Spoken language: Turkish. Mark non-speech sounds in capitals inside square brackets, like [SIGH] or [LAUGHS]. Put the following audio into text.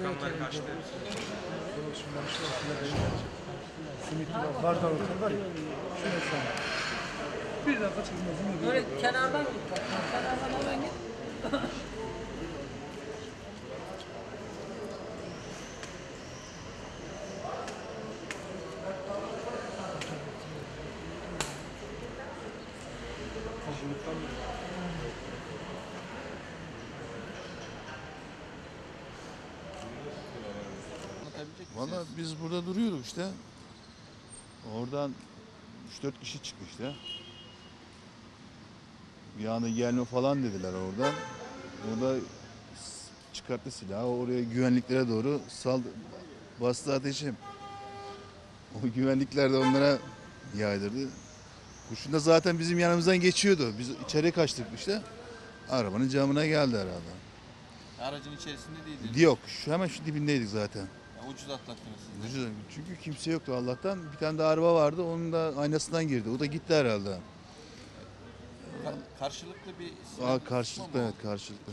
Sıkanlar kaçtı. Simitli var. Otur var ya. Şöyle sen. Bir dakika çekmez. Yine bir Böyle kenardan git. bak, Kenardan hemen git. [LAUGHS] Valla biz burada duruyorduk işte. Oradan 3-4 kişi çıktı işte. Anda gelme falan dediler oradan. O da s- çıkarttı silahı oraya güvenliklere doğru saldı, bastı ateşi. O güvenlikler de onlara yaydırdı. Kurşun da zaten bizim yanımızdan geçiyordu. Biz içeri kaçtık işte. Arabanın camına geldi herhalde. Aracın içerisinde değildiniz. Yok şu hemen şu dibindeydik zaten. Ya, ucuz atlattınız siz de. Ucuz. Çünkü kimse yoktu Allah'tan. Bir tane de araba vardı. Onun da aynasından girdi. O da gitti herhalde. Ka- karşılıklı bir Aa, karşılıklı evet karşılıklı.